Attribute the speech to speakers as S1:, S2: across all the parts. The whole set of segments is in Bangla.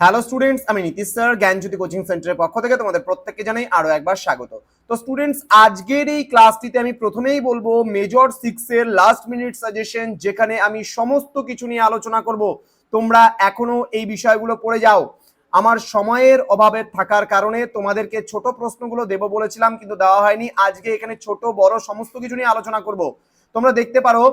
S1: হ্যালো স্টুডেন্টস আমি নীতিশ স্যার জ্ঞানজ্যোতি কোচিং সেন্টারের পক্ষ থেকে তোমাদের প্রত্যেককে জানাই আরও একবার স্বাগত। তো স্টুডেন্টস আজকের এই ক্লাসটিতে আমি প্রথমেই বলব মেজর সিক্স এর লাস্ট মিনিট সাজেশন যেখানে আমি সমস্ত কিছু নিয়ে আলোচনা করব। তোমরা এখনও এই বিষয়গুলো পড়ে যাও। আমার সময়ের অভাবে থাকার কারণে তোমাদেরকে ছোট প্রশ্নগুলো দেবো বলেছিলাম, কিন্তু দেওয়া হয়নি। আজকে এখানে ছোট, বড় সমস্ত কিছু নিয়ে আলোচনা করব। তোমরা দেখতে পারো,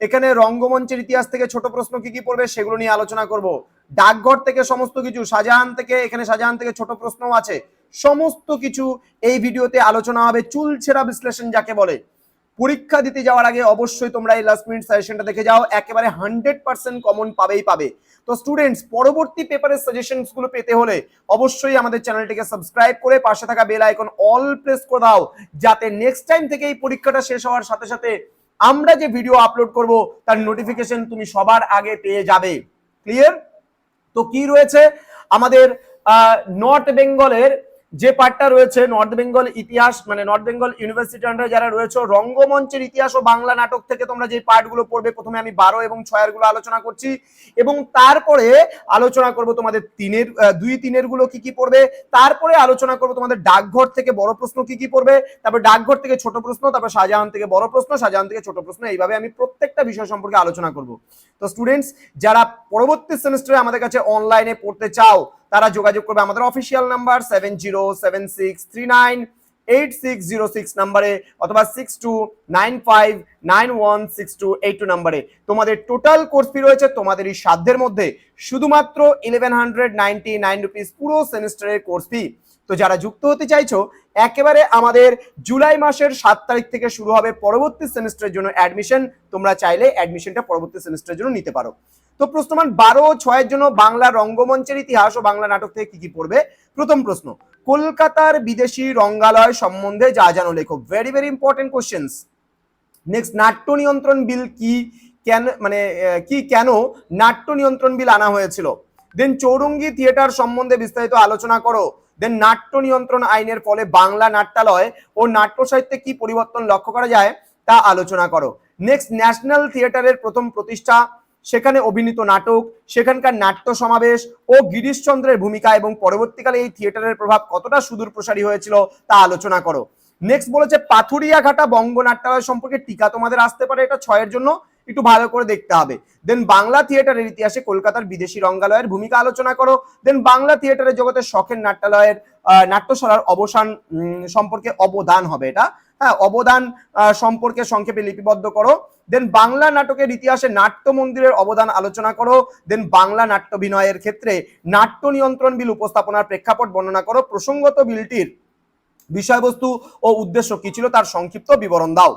S1: এখানে রঙ্গমঞ্চের ইতিহাস থেকে ছোট প্রশ্ন কি কি পড়বে সেগুলো নিয়ে আলোচনা করব। ডাকঘর থেকে সমস্ত কিছু, শাহজাহান থেকে, এখানে শাহজাহান থেকে ছোট প্রশ্নও আছে। সমস্ত কিছু এই ভিডিওতে আলোচনা হবে চুলছেরা বিশ্লেষণ যাকে বলে। পরীক্ষা দিতে যাওয়ার আগে অবশ্যই তোমরা এই লাস্ট মিনিট সাজেশনটা দেখে যাও, একেবারে হান্ড্রেড পার্সেন্ট কমন পাবেই পাবে। তো স্টুডেন্টস পরবর্তী পেপারের সাজেশনসগুলো পেতে হলে অবশ্যই আমাদের চ্যানেলটিকে সাবস্ক্রাইব করে পাশে থাকা বেল আইকন অল প্রেস করে দাও, যাতে নেক্সট টাইম থেকে এই পরীক্ষাটা শেষ হওয়ার সাথে সাথে আমরা যে ভিডিও আপলোড করব, তার নোটিফিকেশন তুমি সবার আগে পেয়ে যাবে। ক্লিয়ার তো কি রয়েছে? আমাদের নর্থ বেঙ্গলের যে পার্টটা রয়েছে নর্থ বেঙ্গল ইতিহাস মানে নর্থ বেঙ্গল ইউনিভার্সিটি আন্ডারে যারা রয়েছে, রঙ্গমঞ্চের ইতিহাস ও বাংলা নাটক থেকে তোমরা যে পার্টগুলো পড়বে, প্রথমে আমি বারো এবং ছয়েরগুলো আলোচনা করছি এবং তারপরে আলোচনা করব তোমাদের তিনের দুই তিনেরগুলো কি কি পড়বে, তারপরে আলোচনা করব তোমাদের ডাকঘর থেকে বড় প্রশ্ন কি কি পড়বে, তারপর ডাকঘর থেকে ছোট প্রশ্ন, তারপর শাহজাহান থেকে বড় প্রশ্ন, শাহজাহান থেকে ছোট প্রশ্ন, এইভাবে আমি প্রত্যেকটা বিষয় সম্পর্কে আলোচনা করব। তো স্টুডেন্টস যারা পরবর্তী সেমিস্টারে আমাদের কাছে অনলাইনে পড়তে চাও তারা যোগাযোগ করবে আমাদের official number seven zero seven six three nine eight six zero six নাম্বারে অথবা six two nine five nine one six two eight two নাম্বারে তোমাদের টোটাল কোর্স ফি রয়েছে তোমাদের এই সাধ্যের মধ্যে শুধুমাত্র eleven hundred ninety nine rupees পুরো সেমিস্টারের কোর্স ফি তো যারা যুক্ত হতে চাইছো, একেবারে আমাদের জুলাই মাসের সাত তারিখ থেকে শুরু হবে পরবর্তী সেমিস্টারের জন্য অ্যাডমিশন তোমরা চাইলে অ্যাডমিশনটা পরবর্তী সেমিস্টারের জন্য নিতে পারো। তো প্রশ্নমান, বারো ছয়ের জন্য বাংলা রঙ্গমঞ্চের ইতিহাস ও বাংলা নাটক থেকে কি কি পড়বে? প্রথম প্রশ্ন, কলকাতার বিদেশি রঙ্গালয় সম্বন্ধে যা জানো লেখো very very important questions next নাট্য নিয়ন্ত্রণ বিল কি কেন মানে কি কেন নাট্য নিয়ন্ত্রণ বিল আনা হয়েছিল? দেন চৌরঙ্গি থিয়েটার সম্বন্ধে বিস্তারিত আলোচনা করো। দেন নাট্য নিয়ন্ত্রণ আইনের ফলে বাংলা নাট্যালয় ও নাট্য সাহিত্যে কি পরিবর্তন লক্ষ্য করা যায় তা আলোচনা করো। নেক্সট ন্যাশনাল থিয়েটারের প্রথম প্রতিষ্ঠা সেখানে অভিনীত নাটক, সেখানকার নাট্য সমাবেশ ও গিরিশচন্দ্রের ভূমিকা এবং পরবর্তীকালে এই থিয়েটারের প্রভাব কতটা সুদূর প্রসারী হয়েছিল তা আলোচনা করো। নেক্সট বলেছে পাথুরিয়া ঘাটা বঙ্গনাট্যালয় সম্পর্কে টিকা তোমাদের আসতে পারে এটা ছয়ের জন্য, একটু ভালো করে দেখতে হবে। দেন বাংলা থিয়েটারের ইতিহাসে কলকাতার বিদেশি রঙ্গালয়ের ভূমিকা আলোচনা করো। দেন বাংলা থিয়েটারের জগতে শখের নাট্যালয়ের নাট্যশালার অবসান সম্পর্কে অবদান হবে এটা। হ্যাঁ অবদান সম্পর্কে সংক্ষেপে লিপিবদ্ধ করো। দেন বাংলা নাটকের ইতিহাসে নাট্য মন্দিরের অবদান আলোচনা করো। দেন বাংলা নাট্যভিনয়ের ক্ষেত্রে নাট্য নিয়ন্ত্রণ বিল উপস্থাপনার প্রেক্ষাপট বর্ণনা করো। প্রসঙ্গত বিলটির বিষয়বস্তু ও উদ্দেশ্য কি ছিল তার সংক্ষিপ্ত বিবরণ দাও।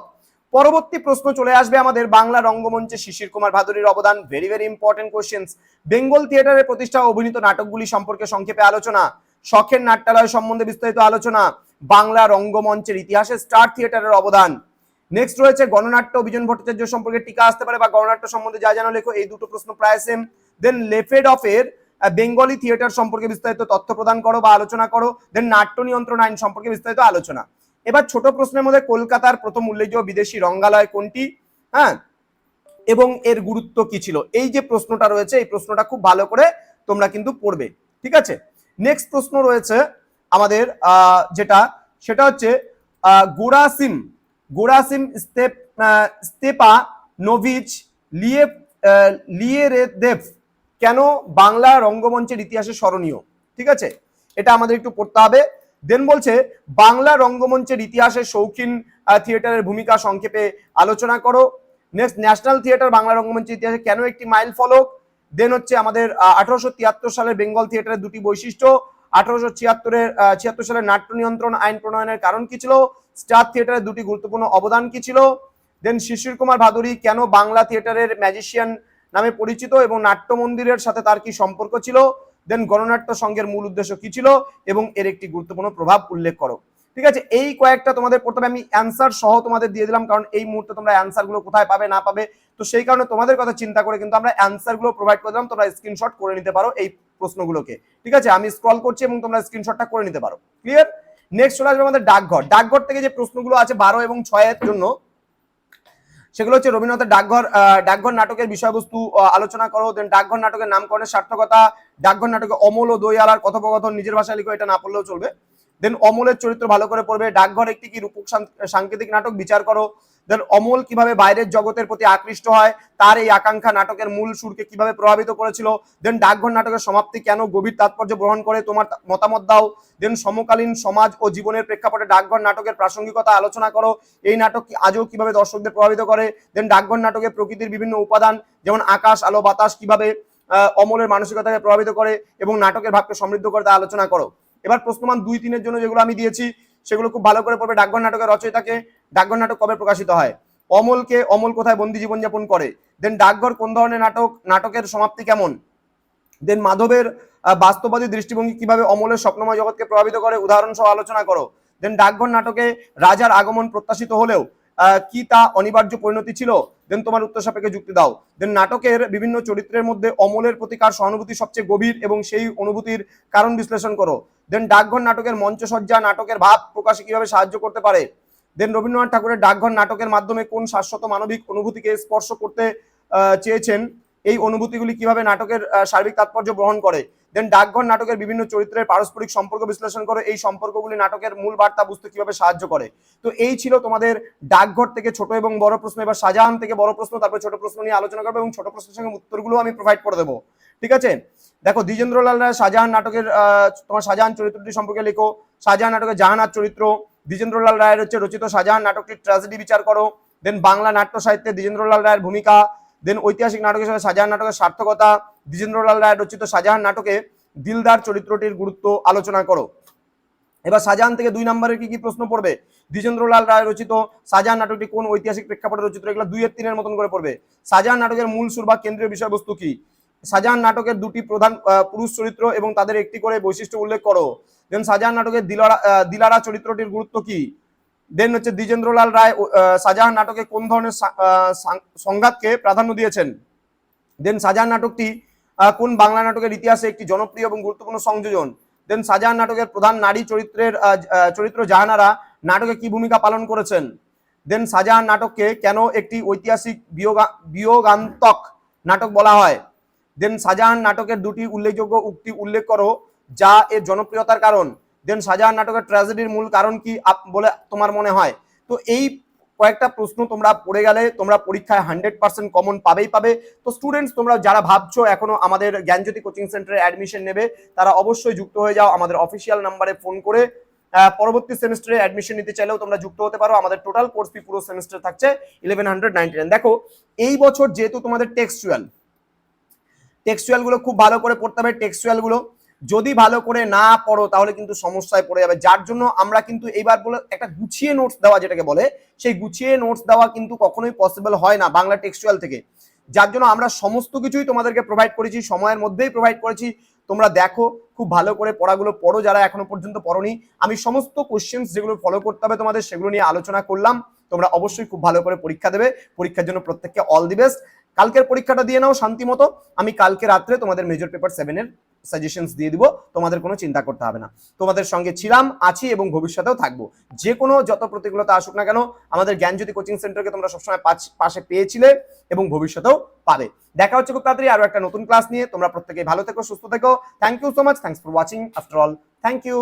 S1: পরবর্তী প্রশ্ন চলে আসবে আমাদের বাংলা রঙ্গমঞ্চে শিশির কুমার ভাদুরীর অবদান very very important questions Bengal থিয়েটারের প্রতিষ্ঠা অভিনীত নাটকগুলি সম্পর্কে সংক্ষেপে আলোচনা। শখের নাট্যালয় সম্বন্ধে বিস্তারিত আলোচনা। বাংলা রঙ্গমঞ্চের ইতিহাসে স্টার থিয়েটারের অবদান। নেক্সট রয়েছে গণনাট্য, বিজন ভট্টাচার্য সম্পর্কে টিকা আসতে পারে বা গণনাট্য সম্বন্ধে যা জানো লেখো, এই দুটো প্রশ্ন প্রায় সেম দেন লেফেড অফের বেঙ্গলি থিয়েটার সম্পর্কে বিস্তারিত তথ্য প্রদান করো বা আলোচনা করো। দেন নাট্য নিয়ন্ত্রণ আইন সম্পর্কে বিস্তারিত আলোচনা। এবার ছোট প্রশ্নের মধ্যে কলকাতার প্রথম উল্লেখযোগ্য বিদেশি রঙ্গালয় কোনটি? হ্যাঁ? এবং এর গুরুত্ব কি ছিল? এই যে প্রশ্নটা রয়েছে, এই প্রশ্নটা খুব ভালো করে তোমরা কিন্তু পড়বে। ঠিক আছে? নেক্সট প্রশ্ন রয়েছে আমাদের যেটা, সেটা হচ্ছে গোরাসিম গোরাসিম স্টেপ আহ, স্টেপা নোভিচ লিয়ে লিয়েরেদেভ কেন বাংলা রঙ্গমঞ্চের ইতিহাসে স্মরণীয়? ঠিক আছে? এটা আমাদের একটু পড়তে হবে। দেন বলছে বাংলা রঙ্গমঞ্চের ইতিহাসে শৌখিন থিয়েটারের ভূমিকা সংক্ষেপে আলোচনা করো। নেক্সট ন্যাশনাল থিয়েটার বাংলা রঙ্গমঞ্চের ইতিহাসে কেন একটি মাইল ফলক? দেন হচ্ছে আমাদের আঠারোশো তিয়াত্তর সালের বেঙ্গল থিয়েটারের দুটি বৈশিষ্ট্য। আঠারোশো ছিয়াত্তরের ছিয়াত্তর সালের নাট্য নিয়ন্ত্রণ আইন প্রণয়নের কারণ কি ছিল? স্টার থিয়েটারের দুটি গুরুত্বপূর্ণ অবদান কি ছিল? দেন শিশির কুমার ভাদুরী, কেন বাংলা থিয়েটারের ম্যাজিশিয়ান নামে পরিচিত এবং নাট্য মন্দিরের সাথে তার কি সম্পর্ক ছিল? দেন গণনাট্য সংঘের মূল উদ্দেশ্য কি ছিল? এবং এর একটি গুরুত্বপূর্ণ প্রভাব উল্লেখ করো। ঠিক আছে, এই কয়েকটা তোমাদের প্রথমে আমি অ্যান্সার সহ তোমাদের দিয়ে দিলাম, কারণ এই মুহূর্তে তোমরা অ্যান্সারগুলো কোথায় পাবে, না পাবে, তো সেই কারণে তোমাদের কথা চিন্তা করে কিন্তু আমরা অ্যান্সারগুলো প্রোভাইড করে দিলাম, তোমরা স্ক্রিনশট করে নিতে পারো এই প্রশ্নগুলোকে। ঠিক আছে, আমি স্ক্রল করছি এবং তোমরা স্ক্রিনশটটা করে নিতে পারো। ক্লিয়ার নেক্সট চলে আসবে আমাদের ডাকঘর। ডাকঘর থেকে যে প্রশ্নগুলো আছে বারো এবং ছয়ের জন্য, সেগুলো হচ্ছে রবীন্দ্রনাথের ডাকঘর ডাকঘর নাটকের বিষয়বস্তু আলোচনা করো দেন ডাকঘর নাটকের নামকরণের সার্থকতা, ডাকঘর নাটকে অমল ও দইয়ালার কথোপকথন, নিজের ভাষায় লিখো, এটা না পড়লেও চলবে। দেন অমলের চরিত্র ভালো করে পড়বে। ডাকঘর একটি কি রূপক সাংকেতিক নাটক? বিচার করো। দেন অমল কীভাবে বাইরের জগতের প্রতি আকৃষ্ট হয়? তার এই আকাঙ্ক্ষা নাটকের মূল সুরকে কীভাবে প্রভাবিত করেছিল? দেন ডাকঘর নাটকের সমাপ্তি কেন? গভীর তাৎপর্য গ্রহণ করে তোমার মতামত দাও। দেন সমকালীন সমাজ ও জীবনের প্রেক্ষাপটে ডাকঘর নাটকের প্রাসঙ্গিকতা আলোচনা করো। এই নাটক আজও কীভাবে দর্শকদের প্রভাবিত করে? দেন ডাকঘর নাটকে প্রকৃতির বিভিন্ন উপাদান, যেমন আকাশ, আলো, বাতাস কীভাবে অমলের মানসিকতাকে প্রভাবিত করে এবং নাটকের ভাবকে সমৃদ্ধ করে তা আলোচনা করো। এবার প্রশ্নমান দুই তিনের জন্য যেগুলো আমি দিয়েছি, সেগুলো খুব ভালো করে পড়বে ডাকঘর নাটকের রচয়িতাকে। ডাকঘর নাটক কবে প্রকাশিত হয়? অমলকে অমল কোথায় বন্দি জীবনযাপন করে? দেন ডাকঘর কোন ধরনের নাটক? নাটকের সমাপ্তি কেমন? দেন মাধবের বাস্তববাদী দৃষ্টিভঙ্গি কীভাবে অমলের স্বপ্নময় জগৎকে প্রভাবিত করে? উদাহরণ সহ আলোচনা করো। দেন ডাকঘর নাটকে রাজার আগমন প্রত্যাশিত হলেও কি তা অনিবার্য পরিণতি ছিল? দেন তোমার উত্তর সাপেক্ষে যুক্তি দাও। দেন নাটকের বিভিন্ন চরিত্রের মধ্যে অমলের প্রতি কার সহানুভূতি সবচেয়ে গভীর এবং সেই অনুভূতির কারণ বিশ্লেষণ করো। দেন ডাকঘর নাটকের মঞ্চসজ্জা নাটকের ভাব প্রকাশে কীভাবে সাহায্য করতে পারে? দেন রবীন্দ্রনাথ ঠাকুরের ডাকঘর নাটকের মাধ্যমে কোন শাশ্বত মানবিক অনুভূতিকে স্পর্শ করতে চেয়েছেন? এই অনুভূতিগুলি কীভাবে নাটকের সার্বিক তাৎপর্য গ্রহণ করে? দেন ডাকঘর নাটকের বিভিন্ন চরিত্রের পারস্পরিক সম্পর্ক বিশ্লেষণ করে এই সম্পর্কগুলি নাটকের মূল বার্তা বুঝতে কীভাবে সাহায্য করে। তো এই ছিল তোমাদের ডাকঘর থেকে ছোট এবং বড় প্রশ্ন। এবার শাহজাহান থেকে বড় প্রশ্ন, তারপরে ছোট প্রশ্ন নিয়ে আলোচনা করব এবং ছোট প্রশ্নের সঙ্গে উত্তরগুলো আমি প্রোভাইড করে দেবো। ঠিক আছে? দেখো, দ্বিজেন্দ্রলাল রায় শাহজাহান নাটকের তোমার শাহজাহান চরিত্রটি সম্পর্কে লেখো। শাহজাহান নাটকের জাহানার চরিত্র। দ্বিজেন্দ্রলাল রায়ের হচ্ছে রচিত শাহজাহান নাটকটি ট্র্যাজেডি বিচার করো। দেন বাংলা নাট্য সাহিত্যে দ্বিজেন্দ্রলাল রায়ের ভূমিকা। দেন ঐতিহাসিক নাটক হিসেবে শাহজাহান নাটকের সার্থকতা দ্বিজেন্দ্রলাল রায়ের রচিত শাহজাহান নাটকে দিলদার চরিত্রটির গুরুত্ব আলোচনা করো। এবার শাহজাহান থেকে দুই নম্বরের কি কি প্রশ্ন পড়বে? দ্বিজেন্দ্রলাল রায় রচিত শাহজাহান নাটকটি কোন ঐতিহাসিক প্রেক্ষাপটে রচিত? এগুলো দুই এর তিনের মতন করে পড়বে। শাহজাহান নাটকের মূল সুর বা কেন্দ্রীয় বিষয়বস্তু কি? শাহজাহান নাটকের দুটি প্রধান পুরুষ চরিত্র এবং তাদের একটি করে বৈশিষ্ট্য উল্লেখ করো। দেন শাহজাহান নাটকের দিলারা দিলারা চরিত্রটির গুরুত্ব কি? দেন হচ্ছে দ্বিজেন্দ্রলাল রায় শাহজাহান নাটকে কোন ধরনের সংঘাতকে প্রাধান্য দিয়েছেন? দেন শাহজাহান নাটকটি কোন বাংলা নাটকের ইতিহাসে একটি জনপ্রিয় এবং গুরুত্বপূর্ণ সংযোজন? দেন শাহজাহান নাটকের প্রধান নারী চরিত্রের চরিত্র জাহানারা নাটকে কি ভূমিকা পালন করেছেন? দেন শাহজাহান নাটককে কেন একটি ঐতিহাসিক বিয়োগা, বিয়োগান্তক নাটক বলা হয়? দেন শাহজাহান নাটকের দুটি উল্লেখযোগ্য উক্তি উল্লেখ করো, যা এর জনপ্রিয়তার কারণ। দেন শাহজাহান নাটকের ট্র্যাজেডির মূল কারণ কি বলে তোমার মনে হয়? তো এই কয়েকটা প্রশ্ন তোমরা পড়ে গেলে, তোমরা পরীক্ষায় হান্ড্রেড পার্সেন্ট কমন পাবেই পাবে। তো স্টুডেন্টস তোমরা যারা ভাবছ এখনও আমাদের জ্ঞানজ্যোতি কোচিং সেন্টারে অ্যাডমিশন নেবে, তারা অবশ্যই যুক্ত হয়ে যাও আমাদের অফিসিয়াল নাম্বারে ফোন করে। পরবর্তী সেমিস্টারে অ্যাডমিশন নিতে চাইলেও তোমরা যুক্ত হতে পারো। আমাদের টোটাল কোর্স ফি পুরো সেমিস্টার থাকছে ইলেভেন হান্ড্রেড নাইনটি নাইন দেখো, এই বছর যেহেতু তোমাদের টেক্সচুয়াল টেক্সচুয়ালগুলো খুব ভালো করে পড়তে হবে। টেক্সচুয়ালগুলো যদি ভালো করে না পড়ো, তাহলে কিন্তু সমস্যায় পড়ে যাবে। যার জন্য আমরা কিন্তু এইবার বলে একটা গুছিয়ে নোটস দেওয়া, যেটাকে বলে, সেই গুছিয়ে নোটস দেওয়া কিন্তু কখনোই পসিবল হয় না বাংলা টেক্সচুয়াল থেকে। যার জন্য আমরা সমস্ত কিছুই তোমাদেরকে প্রোভাইড করেছি, সময়ের মধ্যেই প্রোভাইড করেছি। তোমরা দেখো, খুব ভালো করে পড়াগুলো পড়ো, যারা এখনও পর্যন্ত পড়োনি। আমি সমস্ত কোশ্চেন্স যেগুলো ফলো করতে হবে তোমাদের, সেগুলো নিয়ে আলোচনা করলাম। তোমরা অবশ্যই খুব ভালো করে পরীক্ষা দেবে। পরীক্ষার জন্য প্রত্যেককে অল দি বেস্ট কালকের পরীক্ষাটা দিয়ে নাও শান্তি মতো। আমি কালকে রাত্রে তোমাদের মেজর পেপার সেভেনের সাজেশনস দিয়ে দিব, তোমাদের কোনো চিন্তা করতে হবে না। তোমাদের সঙ্গে ছিলাম, আছি এবং ভবিষ্যতেও থাকব। যে কোনো যত প্রতিকূলতা আসুক না কেন, আমাদের জ্ঞান জ্ঞানজ্যোতি কোচিং সেন্টারকে তোমরা সবসময় পাশে পেয়েছিলে এবং ভবিষ্যতেও পাবে। দেখা হচ্ছে খুব তাড়াতাড়ি আরও একটা নতুন ক্লাস নিয়ে। তোমরা প্রত্যেকে ভালো থেকো, সুস্থ থেকো। Thank you so much thanks for watching after all thank you